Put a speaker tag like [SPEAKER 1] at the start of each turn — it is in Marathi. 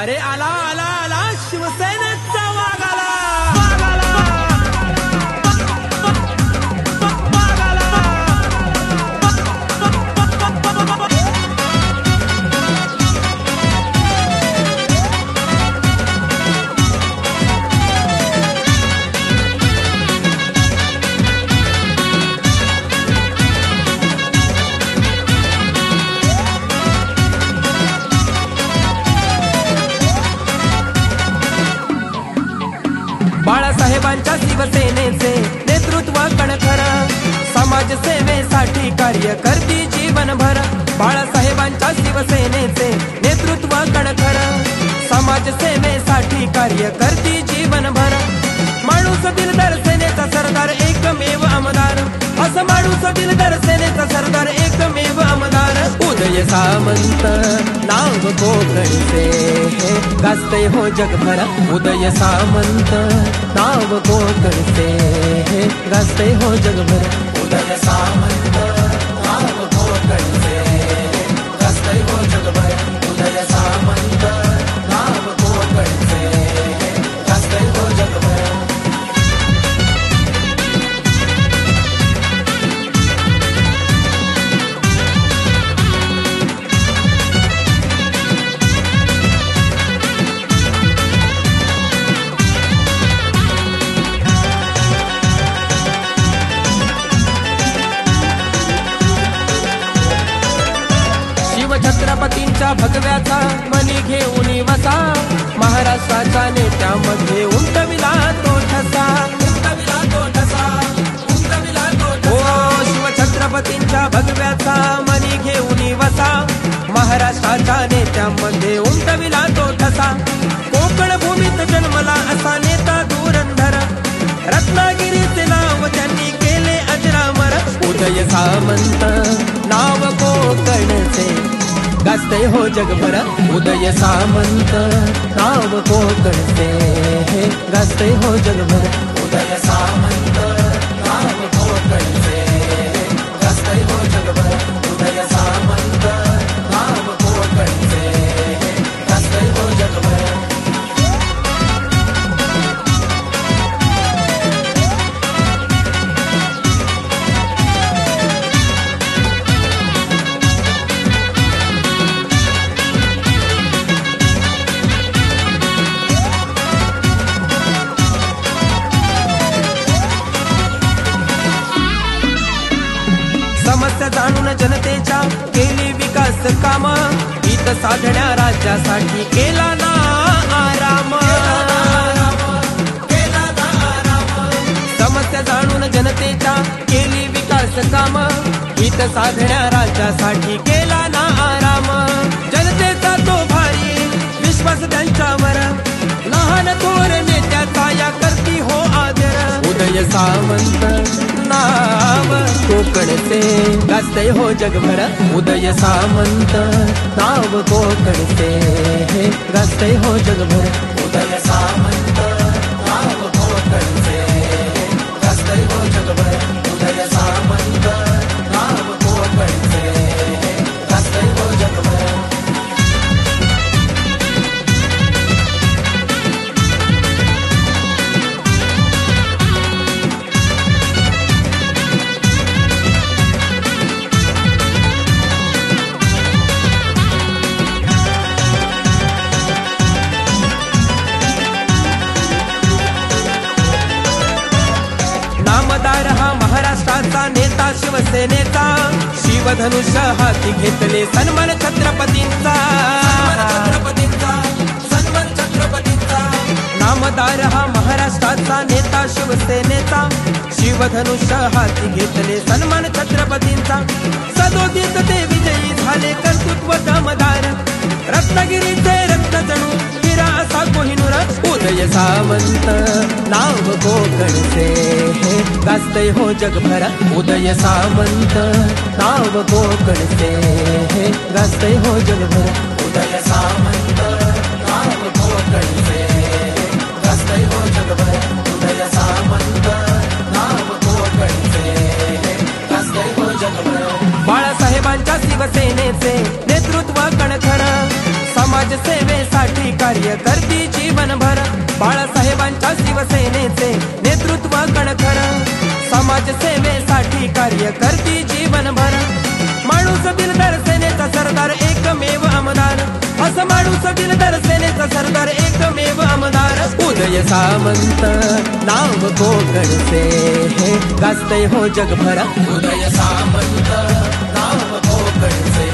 [SPEAKER 1] अरे आला आला आला शिवसेनेचा बाळासाहेबांच्या शिवसेनेचे नेतृत्व कणखर. समाजसेवेसाठी कार्य करती जीवनभर. बाळासाहेबांच्या शिवसेनेचे नेतृत्व कणखर. समाजसेवेसाठी कार्य करती जीवनभर. माणूस दिलदार सेनेचा सरदार एकमेव आमदार. असं माणूस दिलदार सेनेचा सरदार एकमेव आमदार. उदय सामंत. नाव कोकणचे गाजते हो। जगभर उदय सामंत नाव कोकणचे गाजते हो। जगभर उदय सामंत। भगव्याचा मनी घेऊन वसा. महाराष्ट्राचा नेत्यामध्ये उंटविला तो ठसा उंटविला तो ठसा उंटविला तो ठसा शिवछत्रपतींच्या भगव्याचा मनी घेऊन वसा. महाराष्ट्राच्या नेत्यामध्ये उंटविला तो ठसा कोकण भूमीत जन्मला असा नेता धुरंधर. रत्नागिरीचे नाव त्यांनी केले अजरामर. उदय सामंत नाव कोकणचे. गाजते हो जगभर उदय सामंत नाव कोकणचे गाजते हो जगभर उदय जाणून जनतेच्या केली विकास काम. हित साधण्या राज्यासाठी केला ना आराम. समस्या जाणून जनतेच्या केली विकास काम. हित साधण्या राज्यासाठी केला ना आराम. जनतेचा तो भारी विश्वास त्यांच्यावर. लहान थोर नेत्याचा या करती हो आदर. उदय सावंत कोकणचे गाजते हो जगभर उदय सामंत नाव कोकणचे गाजते हो। जगभर उदय सामंत। महाराष्ट्राचा नेता शिवसेनेचा. शिवधनुष्य हाती घेतले सन्मान छत्रपतींचा. छत्रपतींचा सन्मान छत्रपतींचा नामदार हा महाराष्ट्राचा नेता शिवसेनेचा. शिवधनुष्य हाती घेतले सन्मान छत्रपतींचा. सदोदित ते विजयी झाले कर्तृत्व दमदार. रत्नागिरीचे उदय सामंत नाव कोकणचे गाजते हो। जगभर उदय सामंत नाव कोकणचे गाजते हो। जगभर उदय उदय सामंत नाव कोकणचे गाजते हो। बाळासाहेबांच्या शिवसेनेचे नेतृत्व कणखर समाज ही कार्य करती जीवनभर बाळासाहेबांच्या शिवसेनेचे नेतृत्व कणखर. समाजसेवेसाठी कार्य करती जीवनभर माणूस दिलदार सेनेचा सरदार एकमेव आमदार. असं माणूस दिलदार सेनेचा सरदार एकमेव आमदार. उदय सामंत नाव कोकणचे. हे गाजतय हो जगभर. उदय सामंत नाव कोकणचे.